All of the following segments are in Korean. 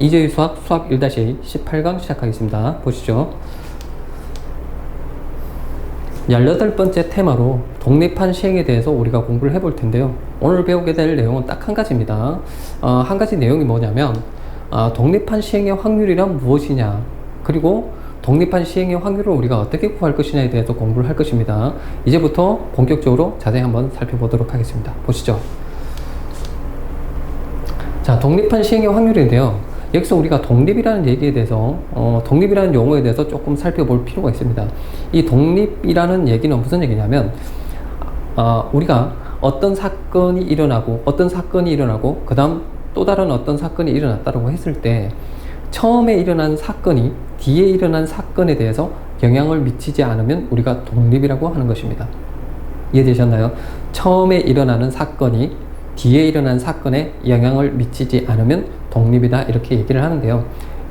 이재희 수학 수학 1-18강 시작하겠습니다. 보시죠. 18번째 테마로 독립한 시행에 대해서 우리가 공부를 해볼 텐데요. 오늘 배우게 될 내용은 딱 한 가지입니다. 어, 한 가지 내용이 뭐냐면 어, 독립한 시행의 확률이란 무엇이냐 그리고 독립한 시행의 확률을 우리가 어떻게 구할 것이냐에 대해서 공부를 할 것입니다. 이제부터 본격적으로 자세히 한번 살펴보도록 하겠습니다. 보시죠. 자, 독립한 시행의 확률인데요. 여기서 우리가 독립이라는 얘기에 대해서, 어, 독립이라는 용어에 대해서 조금 살펴볼 필요가 있습니다. 이 독립이라는 얘기는 무슨 얘기냐면, 어, 우리가 어떤 사건이 일어나고, 어떤 사건이 일어나고, 그 다음 또 다른 어떤 사건이 일어났다고 했을 때, 처음에 일어난 사건이 뒤에 일어난 사건에 대해서 영향을 미치지 않으면 우리가 독립이라고 하는 것입니다. 이해되셨나요? 처음에 일어나는 사건이 뒤에 일어난 사건에 영향을 미치지 않으면 독립이다 이렇게 얘기를 하는데요.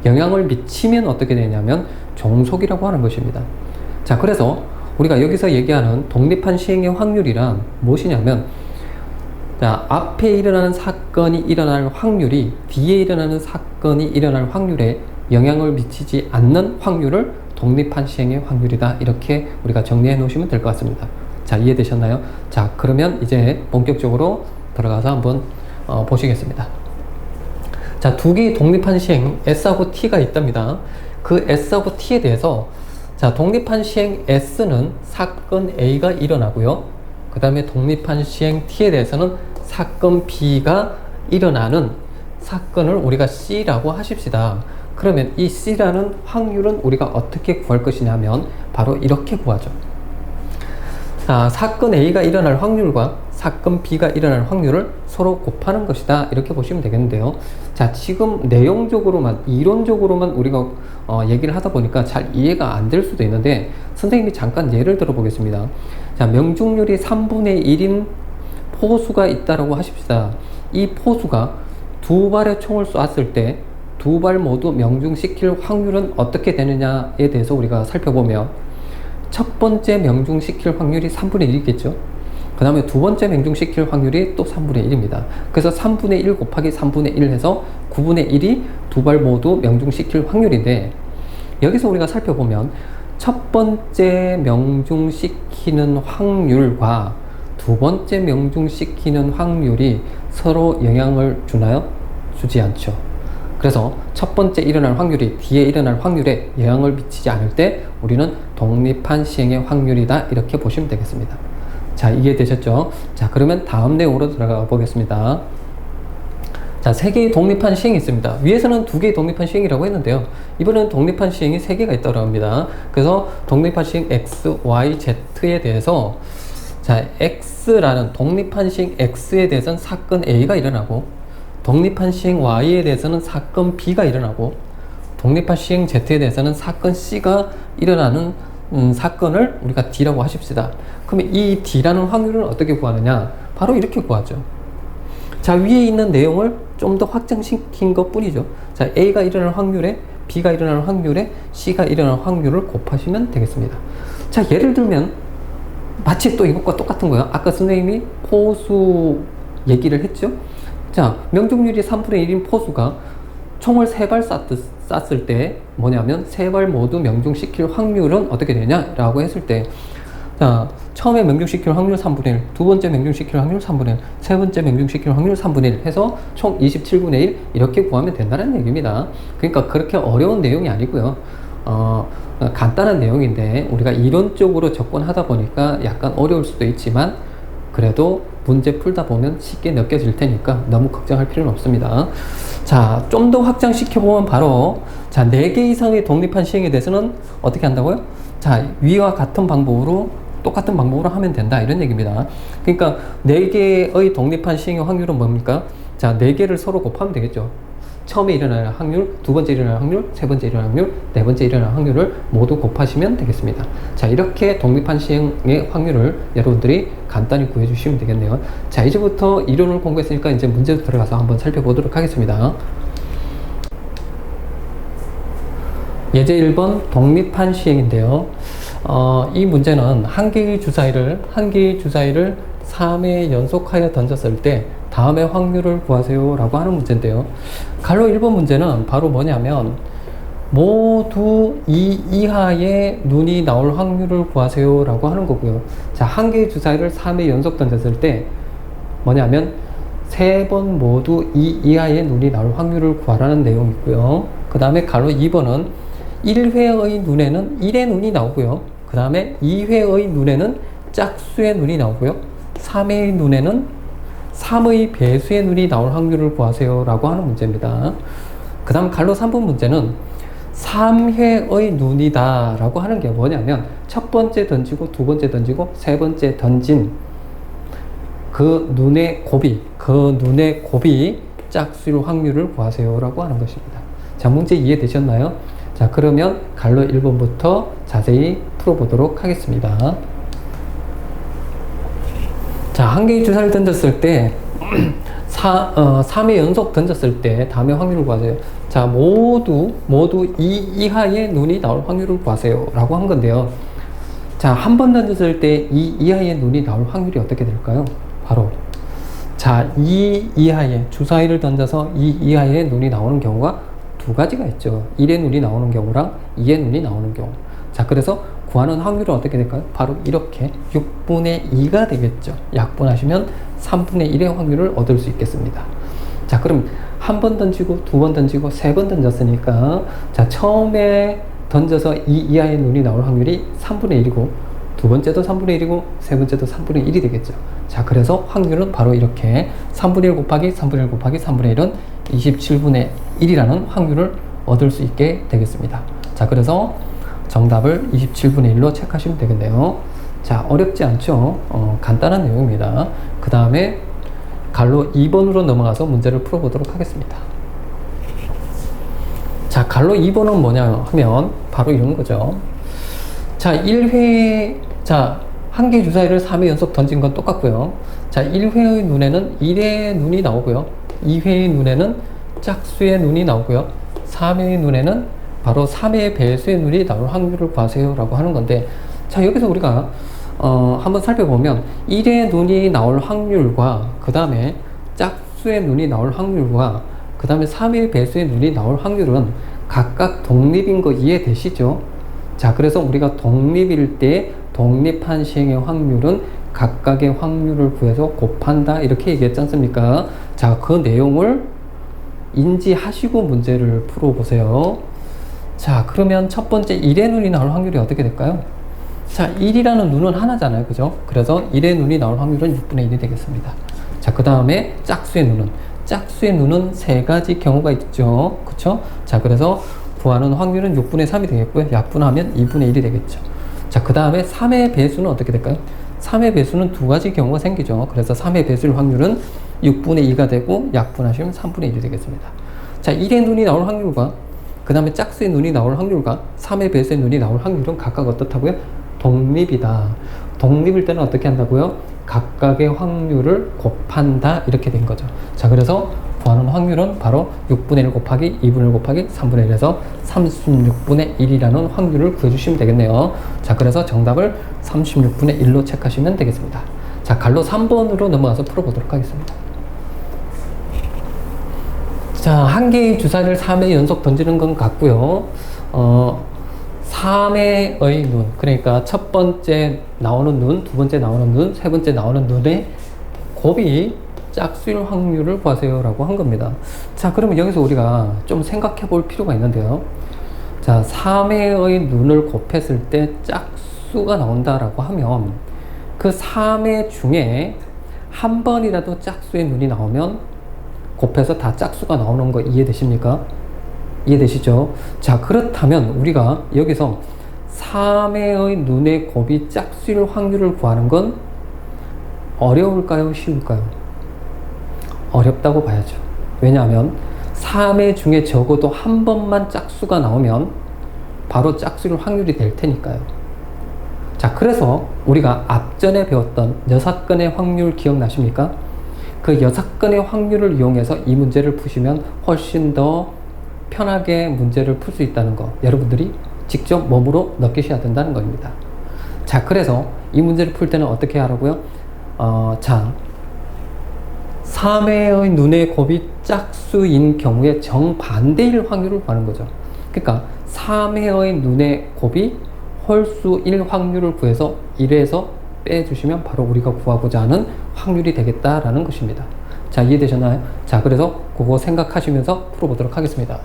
영향을 미치면 어떻게 되냐면 종속이라고 하는 것입니다. 자, 그래서 우리가 여기서 얘기하는 독립한 시행의 확률이란 무엇이냐면 자, 앞에 일어나는 사건이 일어날 확률이 뒤에 일어나는 사건이 일어날 확률에 영향을 미치지 않는 확률을 독립한 시행의 확률이다. 이렇게 우리가 정리해 놓으시면 될 것 같습니다. 자, 이해되셨나요? 자, 그러면 이제 본격적으로 들어가서 한번 어, 보시겠습니다. 자, 두 개의 독립한 시행 S하고 T가 있답니다. 그 S하고 T에 대해서 자, 독립한 시행 S는 사건 A가 일어나고요. 그 다음에 독립한 시행 T에 대해서는 사건 B가 일어나는 사건을 우리가 C라고 하십시다. 그러면 이 C라는 확률은 우리가 어떻게 구할 것이냐면 바로 이렇게 구하죠. 자, 사건 A가 일어날 확률과 사건 B가 일어날 확률을 서로 곱하는 것이다. 이렇게 보시면 되겠는데요. 자, 지금 내용적으로만, 이론적으로만 우리가 어, 얘기를 하다 보니까 잘 이해가 안 될 수도 있는데, 선생님이 잠깐 예를 들어 보겠습니다. 자, 명중률이 3분의 1인 포수가 있다라고 하십시다. 이 포수가 두 발의 총을 쐈을 때, 두 발 모두 명중시킬 확률은 어떻게 되느냐에 대해서 우리가 살펴보면, 첫 번째 명중시킬 확률이 3분의 1이겠죠. 그 다음에 두 번째 명중시킬 확률이 또 3분의 1입니다. 그래서 3분의 1 곱하기 3분의 1 해서 9분의 1이 두 발 모두 명중시킬 확률인데 여기서 우리가 살펴보면 첫 번째 명중시키는 확률과 두 번째 명중시키는 확률이 서로 영향을 주나요? 주지 않죠. 그래서 첫 번째 일어날 확률이 뒤에 일어날 확률에 영향을 미치지 않을 때 우리는 독립한 시행의 확률이다 이렇게 보시면 되겠습니다. 자 이해되셨죠? 자 그러면 다음 내용으로 들어가 보겠습니다. 자, 세 개의 독립한 시행이 있습니다. 위에서는 두 개의 독립한 시행이라고 했는데요. 이번에는 독립한 시행이 세 개가 있다고 합니다. 그래서 독립한 시행 X, Y, Z에 대해서 자, X라는 독립한 시행 X에 대해서는 사건 A가 일어나고 독립한 시행 Y에 대해서는 사건 B가 일어나고 독립한 시행 Z에 대해서는 사건 C가 일어나는 음, 사건을 우리가 D라고 하십시다. 그러면 이 D라는 확률을 어떻게 구하느냐? 바로 이렇게 구하죠. 자, 위에 있는 내용을 좀 더 확장시킨 것 뿐이죠. 자, A가 일어날 확률에 B가 일어날 확률에 C가 일어날 확률을 곱하시면 되겠습니다. 자, 예를 들면 마치 또 이것과 똑같은 거예요. 아까 선생님이 포수 얘기를 했죠. 자, 명중률이 3분의 1인 포수가 총을 세발쐈 을 때 뭐냐면 세 발 모두 명중시킬 확률은 어떻게 되냐라고 했을 때 자, 처음에 명중시킬 확률 3분의 1, 두 번째 명중시킬 확률 3분의 1, 세 번째 명중시킬 확률 3분의 1 해서 총 27분의 1 이렇게 구하면 된다는 얘기입니다. 그러니까 그렇게 어려운 내용이 아니고요. 어, 간단한 내용인데 우리가 이론적으로 접근하다 보니까 약간 어려울 수도 있지만 그래도 문제 풀다 보면 쉽게 느껴질 테니까 너무 걱정할 필요는 없습니다. 자, 좀 더 확장시켜 보면 바로 자, 4개 이상의 독립한 시행에 대해서는 어떻게 한다고요? 자, 위와 같은 방법으로 똑같은 방법으로 하면 된다 이런 얘기입니다. 그러니까 4개의 독립한 시행의 확률은 뭡니까? 자, 4개를 서로 곱하면 되겠죠. 처음에 일어날 확률, 두 번째 일어날 확률, 세 번째 일어날 확률, 네 번째 일어날 확률을 모두 곱하시면 되겠습니다. 자, 이렇게 독립한 시행의 확률을 여러분들이 간단히 구해주시면 되겠네요. 자, 이제부터 이론을 공부했으니까 이제 문제 들어가서 한번 살펴보도록 하겠습니다. 예제 1번 독립한 시행인데요. 어, 이 문제는 한 개의 주사위를 한 개의 주사위를 3회 연속하여 던졌을 때 다음의 확률을 구하세요 라고 하는 문제인데요. 갈로 1번 문제는 바로 뭐냐면 모두 2 이하의 눈이 나올 확률을 구하세요 라고 하는 거고요. 자, 한 개의 주사위를 3회 연속 던졌을 때 뭐냐면 세 번 모두 2 이하의 눈이 나올 확률을 구하라는 내용이 있고요. 그 다음에 갈로 2번은 1회의 눈에는 1의 눈이 나오고요. 그 다음에 2회의 눈에는 짝수의 눈이 나오고요. 3회의 눈에는 3의 배수의 눈이 나올 확률을 구하세요 라고 하는 문제입니다. 그 다음 갈로 3번 문제는 3회의 눈이다 라고 하는 게 뭐냐면 첫 번째 던지고 두 번째 던지고 세 번째 던진 그 눈의 곱이 그 눈의 곱이 짝수일 확률을 구하세요 라고 하는 것입니다. 자 문제 이해되셨나요? 자 그러면 갈로 1번부터 자세히 풀어보도록 하겠습니다. 자, 한 개의 주사를 던졌을 때, 4, 어, 3회 연속 던졌을 때 다음의 확률을 구하세요. 자, 모두, 모두 2 이하의 눈이 나올 확률을 구하세요. 라고 한 건데요. 자, 한 번 던졌을 때 2 이하의 눈이 나올 확률이 어떻게 될까요? 바로, 자, 2 이하의, 주사위를 던져서 2 이하의 눈이 나오는 경우가 두 가지가 있죠. 1의 눈이 나오는 경우랑 2의 눈이 나오는 경우. 자, 그래서 구하는 확률은 어떻게 될까요? 바로 이렇게 6분의 2가 되겠죠. 약분하시면 3분의 1의 확률을 얻을 수 있겠습니다. 자, 그럼 한 번 던지고 두 번 던지고 세 번 던졌으니까 자, 처음에 던져서 2 이하의 눈이 나올 확률이 3분의 1이고 두 번째도 3분의 1이고 세 번째도 3분의 1이 되겠죠. 자, 그래서 확률은 바로 이렇게 3분의 1 곱하기 3분의 1 곱하기 3분의 1은 27분의 1이라는 확률을 얻을 수 있게 되겠습니다. 자, 그래서 정답을 27분의 1로 체크하시면 되겠네요. 자, 어렵지 않죠? 어, 간단한 내용입니다. 그 다음에 갈로 2번으로 넘어가서 문제를 풀어보도록 하겠습니다. 자, 갈로 2번은 뭐냐 하면 바로 이런 거죠. 자, 1회, 자, 한 개 주사위를 3회 연속 던진 건 똑같고요. 자, 1회의 눈에는 1의 눈이 나오고요. 2회의 눈에는 짝수의 눈이 나오고요. 3회의 눈에는 바로 3의 배수의 눈이 나올 확률을 구하세요 라고 하는 건데 자 여기서 우리가 어, 한번 살펴보면 1의 눈이 나올 확률과 그 다음에 짝수의 눈이 나올 확률과 그 다음에 3의 배수의 눈이 나올 확률은 각각 독립인 거 이해되시죠? 자 그래서 우리가 독립일 때 독립한 시행의 확률은 각각의 확률을 구해서 곱한다 이렇게 얘기했지 않습니까? 자그 내용을 인지하시고 문제를 풀어보세요. 자, 그러면 첫 번째 1의 눈이 나올 확률이 어떻게 될까요? 자, 1이라는 눈은 하나잖아요. 그죠? 그래서 1의 눈이 나올 확률은 6분의 1이 되겠습니다. 자, 그 다음에 짝수의 눈은 짝수의 눈은 세 가지 경우가 있죠. 그쵸? 자, 그래서 구하는 확률은 6분의 3이 되겠고요. 약분하면 2분의 1이 되겠죠. 자, 그 다음에 3의 배수는 어떻게 될까요? 3의 배수는 두 가지 경우가 생기죠. 그래서 3의 배수일 확률은 6분의 2가 되고 약분하시면 3분의 1이 되겠습니다. 자, 1의 눈이 나올 확률과 그 다음에 짝수의 눈이 나올 확률과 3의 배수의 눈이 나올 확률은 각각 어떻다고요? 독립이다. 독립일 때는 어떻게 한다고요? 각각의 확률을 곱한다. 이렇게 된 거죠. 자, 그래서 구하는 확률은 바로 6분의 1 곱하기 2분의 1 곱하기 3분의 1에서 36분의 1이라는 확률을 구해주시면 되겠네요. 자, 그래서 정답을 36분의 1로 체크하시면 되겠습니다. 자, 갈로 3번으로 넘어가서 풀어보도록 하겠습니다. 자, 한 개의 주사위를 3회 연속 던지는 건 같고요. 어, 3회의 눈, 그러니까 첫 번째 나오는 눈, 두 번째 나오는 눈, 세 번째 나오는 눈의 곱이 짝수일 확률을 구하세요 라고 한 겁니다. 자, 그러면 여기서 우리가 좀 생각해 볼 필요가 있는데요. 자, 3회의 눈을 곱했을 때 짝수가 나온다라고 하면 그 3회 중에 한 번이라도 짝수의 눈이 나오면 곱해서 다 짝수가 나오는 거 이해되십니까? 이해되시죠? 자, 그렇다면 우리가 여기서 3회의 눈의 곱이 짝수일 확률을 구하는 건 어려울까요? 쉬울까요? 어렵다고 봐야죠. 왜냐하면 3회 중에 적어도 한 번만 짝수가 나오면 바로 짝수일 확률이 될 테니까요. 자, 그래서 우리가 앞전에 배웠던 여섯 건의 확률 기억나십니까? 그 여섯 건의 확률을 이용해서 이 문제를 푸시면 훨씬 더 편하게 문제를 풀 수 있다는 거 여러분들이 직접 몸으로 느끼셔야 된다는 겁니다. 자, 그래서 이 문제를 풀 때는 어떻게 하라고요? 어, 자, 3회의 눈의 곱이 짝수인 경우에 정반대일 확률을 구하는 거죠. 그러니까 3회의 눈의 곱이 홀수일 확률을 구해서 1에서 빼주시면 바로 우리가 구하고자 하는 확률이 되겠다라는 것입니다. 자, 이해되셨나요? 자, 그래서 그거 생각하시면서 풀어보도록 하겠습니다.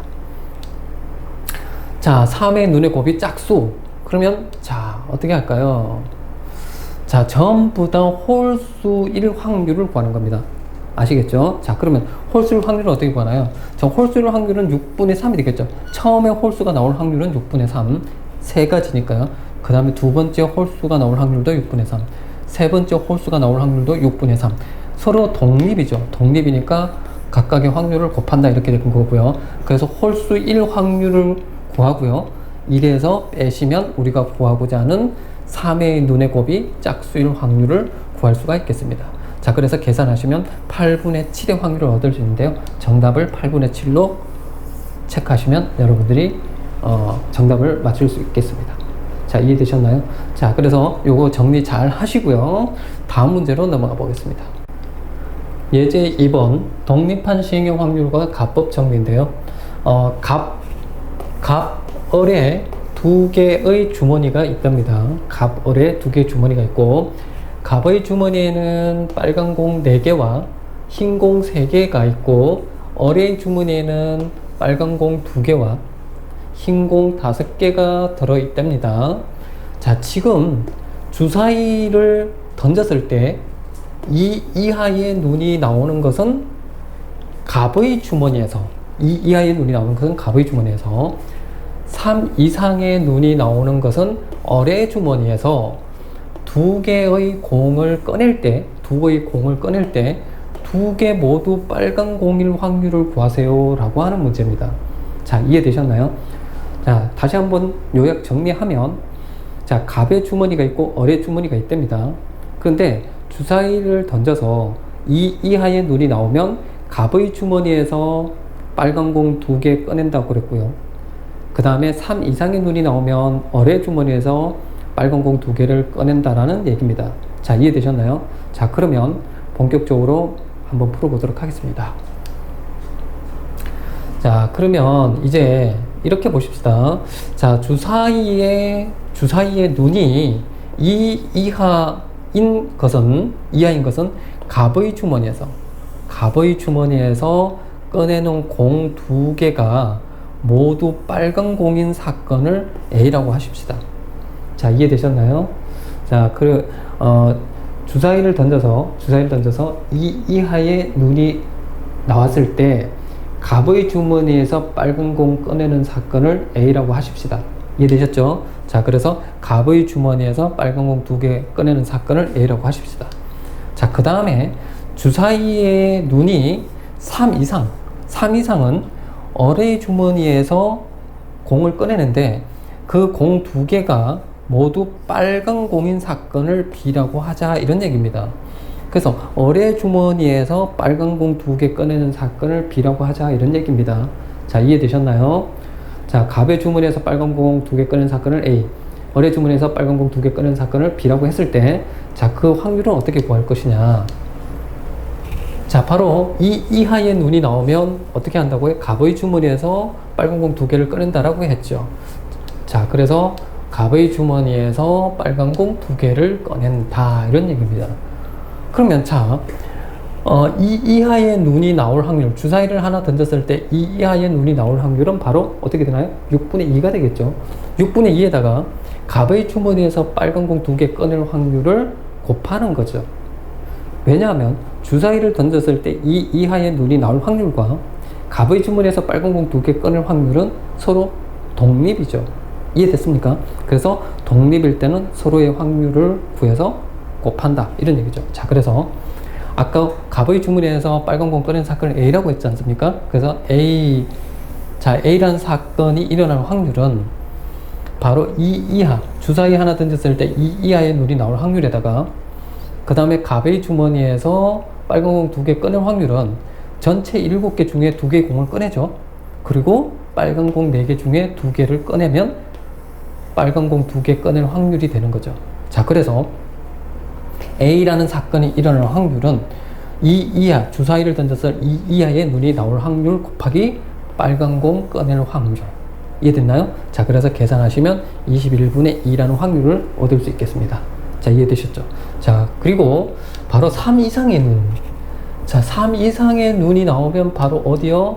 자, 3의 눈의 곱이 짝수. 그러면, 자, 어떻게 할까요? 자, 전부 다 홀수일 확률을 구하는 겁니다. 아시겠죠? 자, 그러면 홀수일 확률을 어떻게 구하나요? 저 홀수일 확률은 6분의 3이 되겠죠? 처음에 홀수가 나올 확률은 6분의 3. 세 가지니까요. 그 다음에 두 번째 홀수가 나올 확률도 6분의 3. 세 번째 홀수가 나올 확률도 6분의 3. 서로 독립이죠. 독립이니까 각각의 확률을 곱한다 이렇게 되는 거고요. 그래서 홀수 1 확률을 구하고요. 1에서 빼시면 우리가 구하고자 하는 3의 눈의 곱이 짝수일 확률을 구할 수가 있겠습니다. 자, 그래서 계산하시면 8분의 7의 확률을 얻을 수 있는데요. 정답을 8분의 7로 체크하시면 여러분들이 어, 정답을 맞출 수 있겠습니다. 자, 이해되셨나요? 자, 그래서 요거 정리 잘 하시고요. 다음 문제로 넘어가 보겠습니다. 예제 2번 독립한 시행형 확률과 값법 정리인데요. 어, 값, 값 을에 두 개의 주머니가 있답니다. 값을에 두 개의 주머니가 있고 갑의 주머니에는 빨간 공 4개와 흰 공 3개가 있고 어레의 주머니에는 빨간 공 2개와 흰공 5개가 들어있답니다. 자, 지금 주사위를 던졌을 때 이 이하의 눈이 나오는 것은 갑의 주머니에서 이 이하의 눈이 나오는 것은 갑의 주머니에서 3 이상의 눈이 나오는 것은 어의 주머니에서 두 개의 공을 꺼낼 때, 두 개의 공을 꺼낼 때, 두 개 모두 빨간 공일 확률을 구하세요. 라고 하는 문제입니다. 자, 이해되셨나요? 자, 다시 한번 요약 정리하면, 자, 갑의 주머니가 있고, 어의 주머니가 있답니다. 그런데 주사위를 던져서 이 이하의 눈이 나오면, 갑의 주머니에서 빨간 공 두 개 꺼낸다고 그랬고요. 그 다음에 3 이상의 눈이 나오면, 어의 주머니에서 빨간 공 두 개를 꺼낸다라는 얘기입니다. 자, 이해되셨나요? 자, 그러면 본격적으로 한번 풀어보도록 하겠습니다. 자, 그러면 이제 이렇게 보십시다. 자, 주사위의, 주사위의 눈이 이 이하인 것은, 이하인 것은 갑의 주머니에서, 갑의 주머니에서 꺼내놓은 공 두 개가 모두 빨간 공인 사건을 A라고 하십시다. 자, 이해되셨나요? 자, 그, 어, 주사위를 던져서, 주사위를 던져서 이 이하의 눈이 나왔을 때 갑의 주머니에서 빨간 공 꺼내는 사건을 A라고 하십시다. 이해되셨죠? 자, 그래서 갑의 주머니에서 빨간 공 두 개 꺼내는 사건을 A라고 하십시다. 자, 그 다음에 주사위의 눈이 3 이상, 3 이상은 어의 주머니에서 공을 꺼내는데 그 공 두 개가 모두 빨간 공인 사건을 B라고 하자 이런 얘기입니다. 그래서 어뢰 주머니에서 빨간 공 두 개 꺼내는 사건을 B라고 하자 이런 얘기입니다. 자 이해되셨나요? 자 갑의 주머니에서 빨간 공 두 개 꺼내는 사건을 A 어뢰 주머니에서 빨간 공 두 개 꺼내는 사건을 B라고 했을 때 자 그 확률은 어떻게 구할 것이냐 자 바로 이 이하의 눈이 나오면 어떻게 한다고요? 갑의 주머니에서 빨간 공 두 개를 꺼낸다라고 했죠. 자 그래서 갑의 주머니에서 빨간 공 두 개를 꺼낸다 이런 얘기입니다. 그러면 자, 어, 이 이하의 눈이 나올 확률, 주사위를 하나 던졌을 때 이 이하의 눈이 나올 확률은 바로 어떻게 되나요? 6분의 2가 되겠죠. 6분의 2에다가 갑의 주머니에서 빨간 공 두 개 꺼낼 확률을 곱하는 거죠. 왜냐하면 주사위를 던졌을 때 이 이하의 눈이 나올 확률과 갑의 주머니에서 빨간 공 두 개 꺼낼 확률은 서로 독립이죠. 이해됐습니까? 그래서 독립일 때는 서로의 확률을 구해서 곱한다. 이런 얘기죠. 자, 그래서 아까 갑의 주문에서 빨간 공 꺼낸 사건을 A라고 했지 않습니까? 그래서 A, 자, A라는 사건이 일어날 확률은 바로 2 이하, 주사위 하나 던졌을 때 2 이하의 눈이 나올 확률에다가 그 다음에 갑의 주머니에서 빨간 공 두 개 꺼낸 확률은 전체 7개 중에 2개 공을 꺼내죠. 그리고 빨간 공 4개 중에 2개를 꺼내면 빨간 공두개 꺼낼 확률이 되는 거죠. 자, 그래서 A라는 사건이 일어날 확률은 2 이하, 주사위를 던져서 2 이하의 눈이 나올 확률 곱하기 빨간 공 꺼낼 확률. 이해됐나요? 자, 그래서 계산하시면 21분의 2라는 확률을 얻을 수 있겠습니다. 자, 이해되셨죠? 자, 그리고 바로 3 이상의 눈. 자, 3 이상의 눈이 나오면 바로 어디요?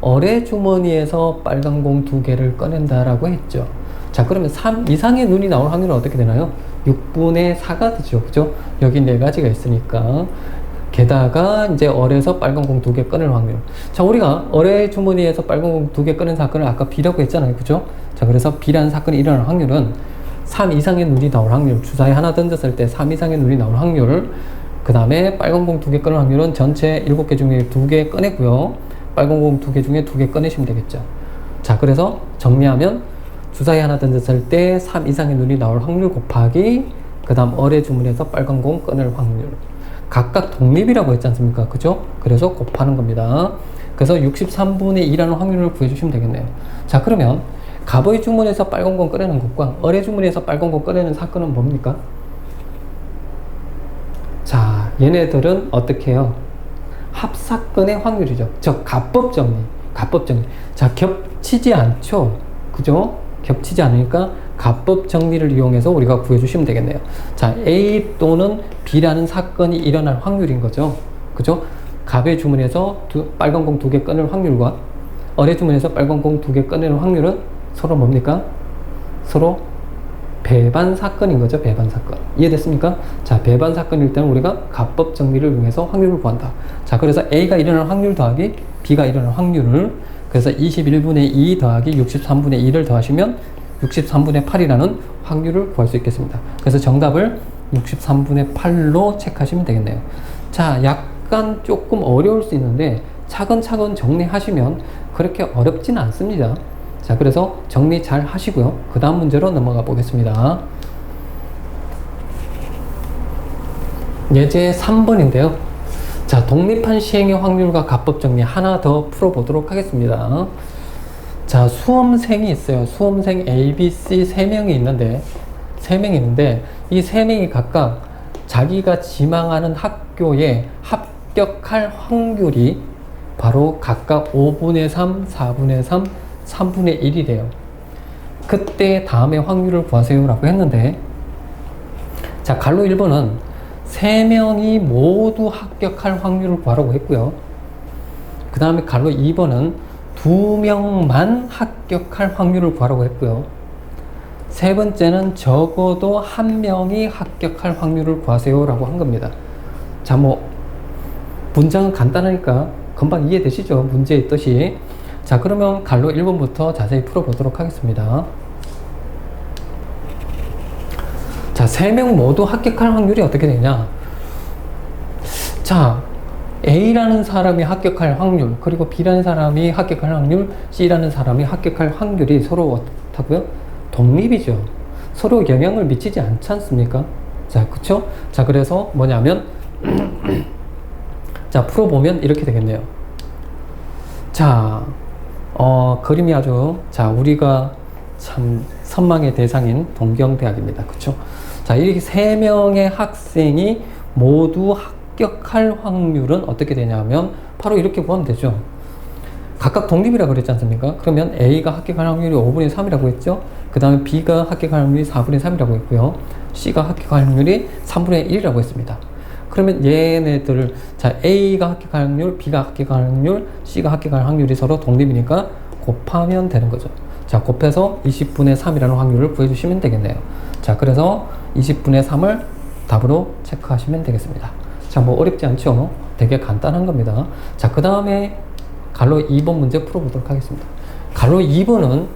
어뢰 주머니에서 빨간 공 두 개를 꺼낸다라고 했죠. 자, 그러면 3 이상의 눈이 나올 확률은 어떻게 되나요? 6분의 4가 되죠. 그죠? 여기 네 가지가 있으니까. 게다가 이제 어뢰에서 빨간 공 두개 꺼낼 확률. 자, 우리가 어뢰 주머니에서 빨간 공 두개 꺼낸 사건을 아까 B라고 했잖아요. 그죠? 자, 그래서 B라는 사건이 일어날 확률은 3 이상의 눈이 나올 확률. 주사위 하나 던졌을 때 3 이상의 눈이 나올 확률. 그 다음에 빨간 공 두개 꺼낼 확률은 전체 7개 중에 두 개 꺼내고요. 빨간 공 두 개 중에 두 개 꺼내시면 되겠죠. 자, 그래서 정리하면 주사위 하나 던졌을 때 3 이상의 눈이 나올 확률 곱하기 그 다음 어뢰 주문에서 빨간 공 꺼낼 확률. 각각 독립이라고 했지 않습니까? 그죠? 그래서 곱하는 겁니다. 그래서 63분의 2라는 확률을 구해주시면 되겠네요. 자, 그러면 갑의 주문에서 빨간 공 꺼내는 것과 어뢰 주문에서 빨간 공 꺼내는 사건은 뭡니까? 자, 얘네들은 어떻게 해요? 합사건의 확률이죠. 즉, 갑법 정리. 갑법 정리. 자, 겹치지 않죠? 그죠? 겹치지 않으니까 갑법 정리를 이용해서 우리가 구해주시면 되겠네요. 자, A 또는 B라는 사건이 일어날 확률인 거죠. 그죠? 갑의 주문에서 두, 빨간 공 두 개 꺼낼 확률과 어뢰 주문에서 빨간 공 두 개 꺼내는 확률은 서로 뭡니까? 서로 배반 사건인 거죠. 배반 사건. 이해됐습니까? 자, 배반 사건일 때는 우리가 갑법 정리를 이용해서 확률을 구한다. 자, 그래서 A가 일어날 확률 더하기 B가 일어날 확률을 그래서 21분의 2 더하기 63분의 2를 더하시면 63분의 8이라는 확률을 구할 수 있겠습니다. 그래서 정답을 63분의 8로 체크하시면 되겠네요. 자, 약간 조금 어려울 수 있는데 차근차근 정리하시면 그렇게 어렵지는 않습니다. 자, 그래서 정리 잘 하시고요. 그 다음 문제로 넘어가 보겠습니다. 예제 3번인데요. 자, 독립한 시행의 확률과 가법 정리 하나 더 풀어보도록 하겠습니다. 자, 수험생이 있어요. 수험생 A, B, C 3명이 있는데, 3명이 있는데, 이 3명이 각각 자기가 지망하는 학교에 합격할 확률이 바로 각각 5분의 3, 4분의 3, 3분의 1이 돼요. 그때 다음에 확률을 구하세요 라고 했는데, 자, 갈로 1번은 3명이 모두 합격할 확률을 구하라고 했고요. 그 다음에 갈로 2번은 2명만 합격할 확률을 구하라고 했고요. 세 번째는 적어도 한 명이 합격할 확률을 구하세요 라고 한 겁니다. 자, 뭐, 문장은 간단하니까 금방 이해되시죠? 문제의 뜻이. 자, 그러면 갈로 1번부터 자세히 풀어보도록 하겠습니다. 자, 세 명 모두 합격할 확률이 어떻게 되냐? 자, A라는 사람이 합격할 확률, 그리고 B라는 사람이 합격할 확률, C라는 사람이 합격할 확률이 서로 어떻다고요? 독립이죠. 서로 영향을 미치지 않지 않습니까? 자, 그쵸? 자, 그래서 뭐냐면, 자, 풀어보면 이렇게 되겠네요. 자, 어, 그림이 아주, 자, 우리가 참 선망의 대상인 동경대학입니다. 그쵸? 자, 이렇게 세 명의 학생이 모두 합격할 확률은 어떻게 되냐면 바로 이렇게 구하면 되죠. 각각 독립이라고 그랬지 않습니까? 그러면 A가 합격할 확률이 5분의 3이라고 했죠. 그 다음에 B가 합격할 확률이 4분의 3이라고 했고요. C가 합격할 확률이 3분의 1이라고 했습니다. 그러면 얘네들, 자, A가 합격할 확률, B가 합격할 확률, C가 합격할 확률이 서로 독립이니까 곱하면 되는 거죠. 자, 곱해서 20분의 3이라는 확률을 구해주시면 되겠네요. 자, 그래서 20분의 3을 답으로 체크하시면 되겠습니다. 자, 뭐 어렵지 않죠? 되게 간단한 겁니다. 자, 그 다음에 갈로 2번 문제 풀어보도록 하겠습니다. 갈로 2번은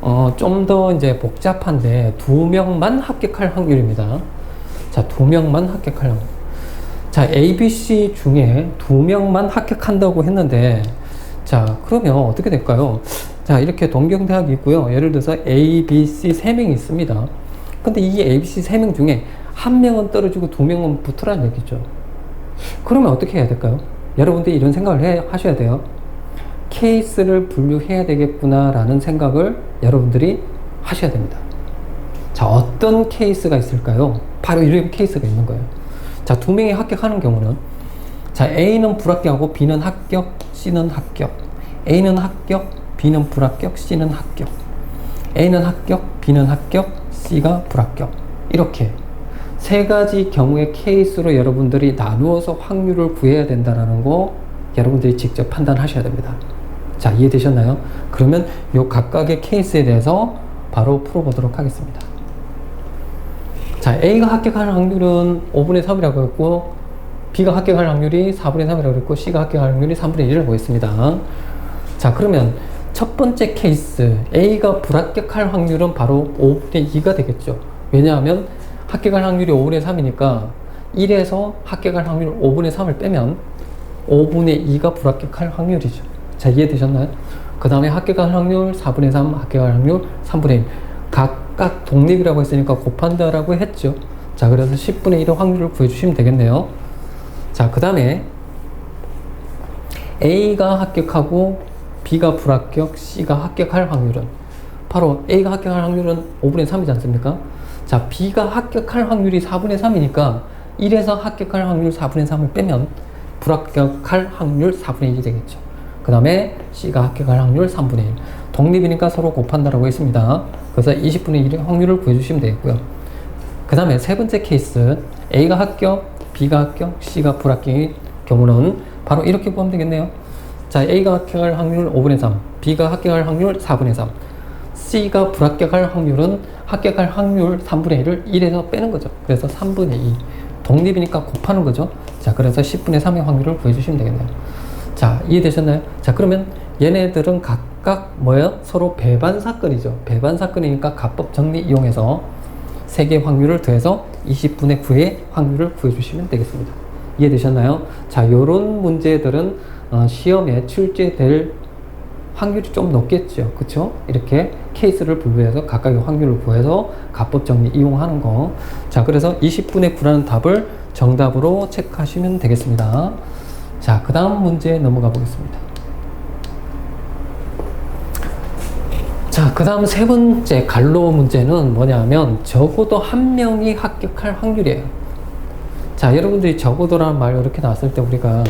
어, 좀 더 이제 복잡한데 두 명만 합격할 확률입니다. 자, 두 명만 합격할 확률. 자, A, B, C 중에 두 명만 합격한다고 했는데 자, 그러면 어떻게 될까요? 자, 이렇게 동경대학이 있고요. 예를 들어서 A, B, C 세 명이 있습니다. 근데 이 A, B, C 세 명 중에 한 명은 떨어지고 두 명은 붙으라는 얘기죠. 그러면 어떻게 해야 될까요? 여러분들이 이런 생각을 해, 하셔야 돼요. 케이스를 분류해야 되겠구나라는 생각을 여러분들이 하셔야 됩니다. 자, 어떤 케이스가 있을까요? 바로 이런 케이스가 있는 거예요. 자, 두 명이 합격하는 경우는 자, A는 불합격하고 B는 합격, C는 합격. A는 합격, B는 불합격, C는 합격. A는 합격, B는 합격, C가 불합격. 이렇게 세 가지 경우의 케이스로 여러분들이 나누어서 확률을 구해야 된다는 거 여러분들이 직접 판단하셔야 됩니다. 자, 이해되셨나요? 그러면 요 각각의 케이스에 대해서 바로 풀어보도록 하겠습니다. 자, A가 합격할 확률은 5분의 3이라고 했고, B가 합격할 확률이 4분의 3이라고 했고, C가 합격할 확률이 3분의 1이라고 했습니다. 자, 그러면 첫 번째 케이스, A가 불합격할 확률은 바로 5분의 2가 되겠죠. 왜냐하면 합격할 확률이 5분의 3이니까 1에서 합격할 확률 5분의 3을 빼면 5분의 2가 불합격할 확률이죠. 자, 이해되셨나요? 그 다음에 합격할 확률 4분의 3, 합격할 확률 3분의 1. 각각 독립이라고 했으니까 곱한다라고 했죠. 자, 그래서 10분의 1의 확률을 구해주시면 되겠네요. 자, 그 다음에 A가 합격하고 B가 불합격, C가 합격할 확률은 바로 A가 합격할 확률은 5분의 3이지 않습니까? 자, B가 합격할 확률이 4분의 3이니까 1에서 합격할 확률 4분의 3을 빼면 불합격할 확률 4분의 1이 되겠죠. 그 다음에 C가 합격할 확률 3분의 1. 독립이니까 서로 곱한다라고 했습니다. 그래서 20분의 1의 확률을 구해주시면 되겠고요. 그 다음에 세 번째 케이스 A가 합격, B가 합격, C가 불합격의 경우는 바로 이렇게 보면 되겠네요. 자, A가 합격할 확률 5분의 3, B가 합격할 확률 4분의 3, C가 불합격할 확률은 합격할 확률 3분의 1을 1에서 빼는 거죠. 그래서 3분의 2. 독립이니까 곱하는 거죠. 자, 그래서 10분의 3의 확률을 구해주시면 되겠네요. 자, 이해되셨나요? 자, 그러면 얘네들은 각각 뭐예요? 서로 배반 사건이죠. 배반 사건이니까 가법 정리 이용해서 세 개의 확률을 더해서 20분의 9의 확률을 구해주시면 되겠습니다. 이해되셨나요? 자, 요런 문제들은 어, 시험에 출제될 확률이 좀 높겠죠. 그쵸? 이렇게 케이스를 분류해서 각각의 확률을 구해서 가법 정리 이용하는 거. 자, 그래서 20분의 9라는 답을 정답으로 체크하시면 되겠습니다. 자, 그 다음 문제 넘어가 보겠습니다. 자, 그 다음 세 번째 갈로 문제는 뭐냐면 적어도 한 명이 합격할 확률이에요. 자, 여러분들이 적어도라는 말 이렇게 나왔을 때 우리가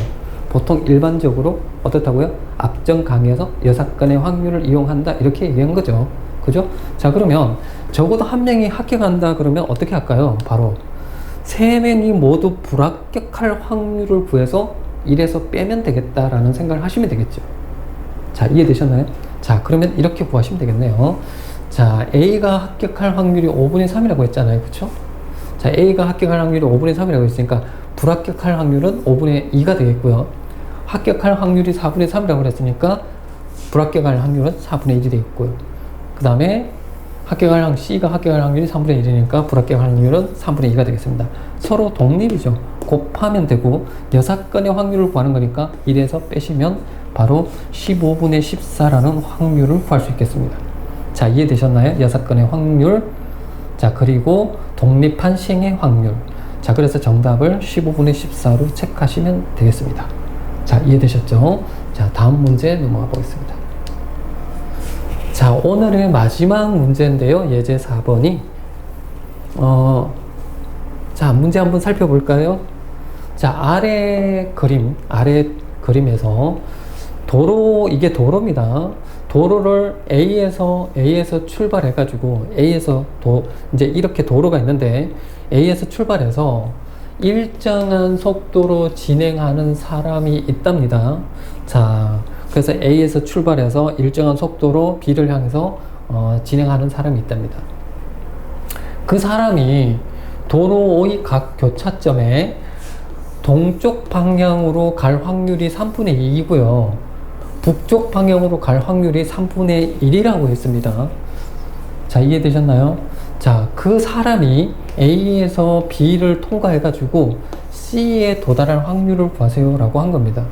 보통 일반적으로 어떻다고요? 앞전 강의에서 여사건의 확률을 이용한다 이렇게 얘기한 거죠. 그죠? 자, 그러면 적어도 한 명이 합격한다 그러면 어떻게 할까요? 바로 세 명이 모두 불합격할 확률을 구해서 1에서 빼면 되겠다라는 생각을 하시면 되겠죠. 자, 이해되셨나요? 자, 그러면 이렇게 구하시면 되겠네요. 자, A가 합격할 확률이 5분의 3이라고 했잖아요. 그쵸? 자, A가 합격할 확률이 5분의 3이라고 했으니까 불합격할 확률은 5분의 2가 되겠고요. 합격할 확률이 4분의 3이라고 그랬으니까 불합격할 확률은 4분의 1이 되겠고요. 그 다음에 합격할 확 C가 합격할 확률이 3분의 1이니까 불합격할 확률은 3분의 2가 되겠습니다. 서로 독립이죠. 곱하면 되고 여섯 건의 확률을 구하는 거니까 1에서 빼시면 바로 15분의 14라는 확률을 구할 수 있겠습니다. 자, 이해되셨나요? 여섯 건의 확률. 자, 그리고 독립한 시행의 확률. 자, 그래서 정답을 15분의 14로 체크하시면 되겠습니다. 자, 이해되셨죠? 자, 다음 문제 넘어가 보겠습니다. 자, 오늘의 마지막 문제인데요. 예제 4번이, 어, 자, 문제 한번 살펴볼까요? 자, 아래 그림, 아래 그림에서 도로, 이게 도로입니다. 도로를 A에서, A에서 출발해가지고, A에서 도, 이제 이렇게 도로가 있는데, A에서 출발해서 일정한 속도로 진행하는 사람이 있답니다. 자, 그래서 A에서 출발해서 일정한 속도로 B를 향해서 어, 진행하는 사람이 있답니다. 그 사람이 도로의 각 교차점에 동쪽 방향으로 갈 확률이 3분의 2이고요. 북쪽 방향으로 갈 확률이 3분의 1이라고 했습니다. 자, 이해되셨나요? 자, 그 사람이 A에서 B를 통과해가지고 C에 도달할 확률을 구하세요 라고 한 겁니다.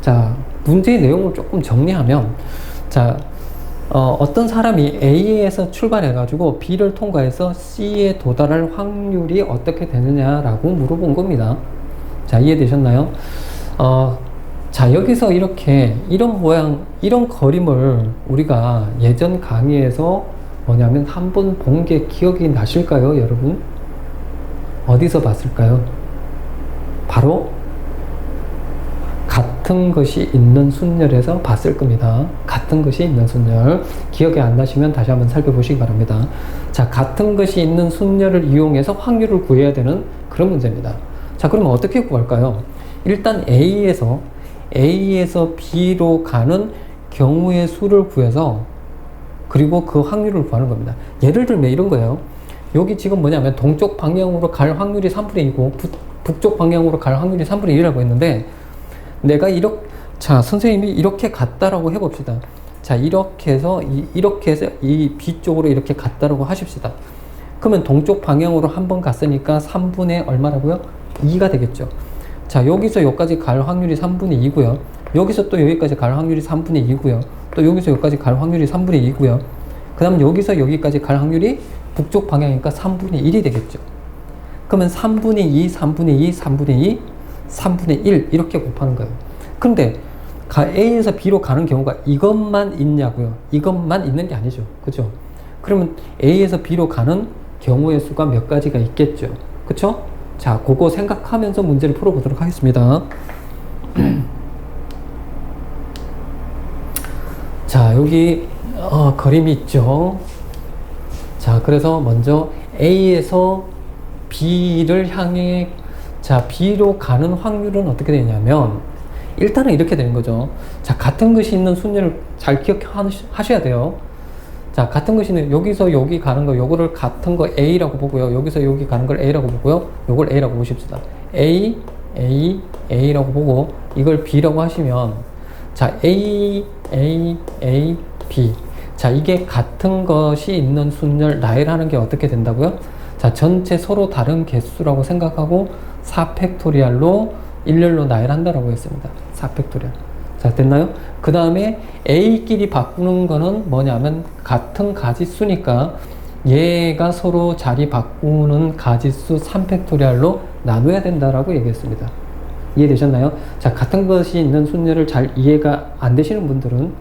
자, 문제의 내용을 조금 정리하면, 자, 어, 어떤 사람이 A에서 출발해가지고 B를 통과해서 C에 도달할 확률이 어떻게 되느냐라고 물어본 겁니다. 자, 이해되셨나요? 어, 자, 여기서 이렇게, 이런 모양, 이런 그림을 우리가 예전 강의에서 뭐냐면 한 번 본 게 기억이 나실까요, 여러분? 어디서 봤을까요? 바로 같은 것이 있는 순열에서 봤을 겁니다. 같은 것이 있는 순열. 기억이 안 나시면 다시 한번 살펴보시기 바랍니다. 자, 같은 것이 있는 순열을 이용해서 확률을 구해야 되는 그런 문제입니다. 자, 그러면 어떻게 구할까요? 일단 A에서 A에서 B로 가는 경우의 수를 구해서 그리고 그 확률을 구하는 겁니다. 예를 들면 이런 거예요. 여기 지금 뭐냐면 동쪽 방향으로 갈 확률이 3분의 2고 북 쪽 방향으로 갈 확률이 3분의 1이라고 했는데 내가 이렇게 자 선생님이 이렇게 갔다라고 해봅시다. 자 이렇게 해서 이, 이렇게 해서 이 B 쪽으로 이렇게 갔다라고 하십시다. 그러면 동쪽 방향으로 한 번 갔으니까 3분의 얼마라고요? 2가 되겠죠. 자 여기서 여기까지 갈 확률이 3분의 2고요. 여기서 또 여기까지 갈 확률이 3분의 2고요. 또 여기서 여기까지 갈 확률이 3분의 2고요. 그 다음 여기서 여기까지 갈 확률이 북쪽 방향이니까 3분의 1이 되겠죠. 그러면 3분의 2, 3분의 2, 3분의 2, 3분의 1 이렇게 곱하는 거예요. 그런데 A에서 B로 가는 경우가 이것만 있냐고요. 이것만 있는 게 아니죠. 그죠? 그러면 A에서 B로 가는 경우의 수가 몇 가지가 있겠죠. 그쵸? 자, 그거 생각하면서 문제를 풀어보도록 하겠습니다. 자, 여기 어, 그림이 있죠. 자, 그래서 먼저 A에서 B를 향해 자, B로 가는 확률은 어떻게 되냐면 일단은 이렇게 되는 거죠. 자, 같은 것이 있는 순위를 잘 기억하셔야 돼요. 자, 같은 것이 있는 여기서 여기 가는 거 요거를 같은 거 A라고 보고요. 여기서 여기 가는 걸 A라고 보고요. 요걸 A라고 보십시다. A, A, A라고 보고 이걸 B라고 하시면 자, A, A, A, B. 자, 이게 같은 것이 있는 순열 나열하는 게 어떻게 된다고요? 자, 전체 서로 다른 개수라고 생각하고 4팩토리얼로 일렬로 나열한다라고 했습니다. 4팩토리얼. 자, 됐나요? 그 다음에 A끼리 바꾸는 거는 뭐냐면 같은 가지수니까 얘가 서로 자리 바꾸는 가지수 3팩토리얼로 나눠야 된다라고 얘기했습니다. 이해되셨나요? 자, 같은 것이 있는 순열을 잘 이해가 안 되시는 분들은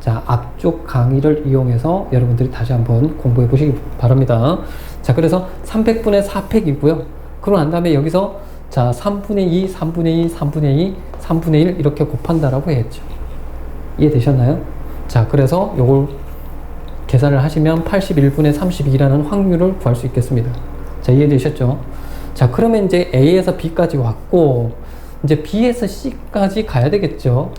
자, 앞쪽 강의를 이용해서 여러분들이 다시 한번 공부해 보시기 바랍니다. 자, 그래서 300분의 4팩이고요. 그러고 난 다음에 여기서 자, 3분의 2, 3분의 2, 3분의 2, 3분의 1 이렇게 곱한다라고 했죠. 이해되셨나요? 자, 그래서 요걸 계산을 하시면 81분의 32라는 확률을 구할 수 있겠습니다. 자, 이해되셨죠? 자, 그러면 이제 A에서 B까지 왔고, 이제 B에서 C까지 가야 되겠죠?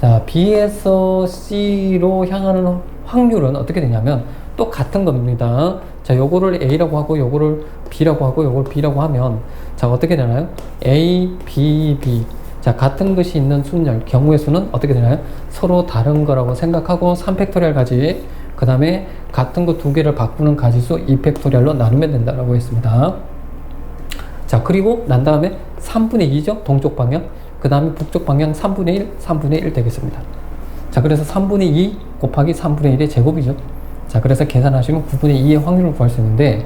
자, B에서 C로 향하는 확률은 어떻게 되냐면, 또 같은 겁니다. 자, 요거를 A라고 하고, 요거를 B라고 하고, 요걸 B라고 하면, 자, 어떻게 되나요? A, B, B. 자, 같은 것이 있는 순열, 경우의 수는 어떻게 되나요? 서로 다른 거라고 생각하고 3팩토리얼 가지, 그 다음에 같은 거 두 개를 바꾸는 가지수 2팩토리얼로 나누면 된다라고 했습니다. 자, 그리고 난 다음에 3분의 2죠? 동쪽 방향. 그 다음에 북쪽 방향 3분의 1, 3분의 1 되겠습니다. 자, 그래서 3분의 2 곱하기 3분의 1의 제곱이죠. 자, 그래서 계산하시면 9분의 2의 확률을 구할 수 있는데,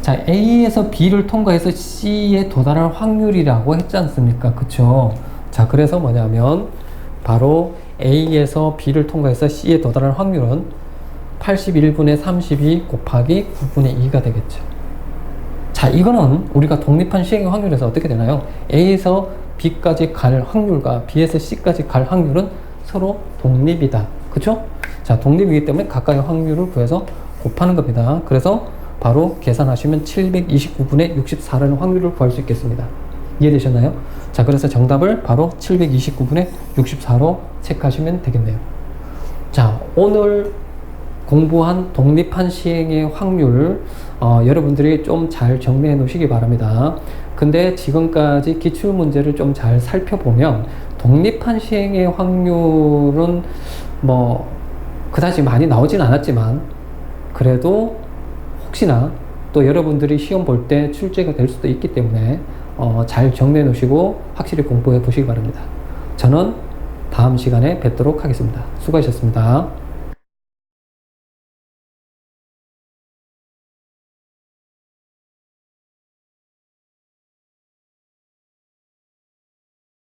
자, A에서 B를 통과해서 C에 도달할 확률이라고 했지 않습니까? 그쵸? 자, 그래서 뭐냐면, 바로 A에서 B를 통과해서 C에 도달할 확률은 81분의 32 곱하기 9분의 2가 되겠죠. 자, 이거는 우리가 독립한 시행의 확률에서 어떻게 되나요? A에서 B까지 갈 확률과 B에서 C까지 갈 확률은 서로 독립이다. 그쵸? 자, 독립이기 때문에 각각의 확률을 구해서 곱하는 겁니다. 그래서 바로 계산하시면 729분의 64라는 확률을 구할 수 있겠습니다. 이해되셨나요? 자, 그래서 정답을 바로 729분의 64로 체크하시면 되겠네요. 자, 오늘 공부한 독립한 시행의 확률, 어, 여러분들이 좀 잘 정리해 놓으시기 바랍니다. 근데 지금까지 기출 문제를 좀 잘 살펴보면 독립한 시행의 확률은 뭐 그다지 많이 나오진 않았지만 그래도 혹시나 또 여러분들이 시험 볼 때 출제가 될 수도 있기 때문에 어, 잘 정리해 놓으시고 확실히 공부해 보시기 바랍니다. 저는 다음 시간에 뵙도록 하겠습니다. 수고하셨습니다.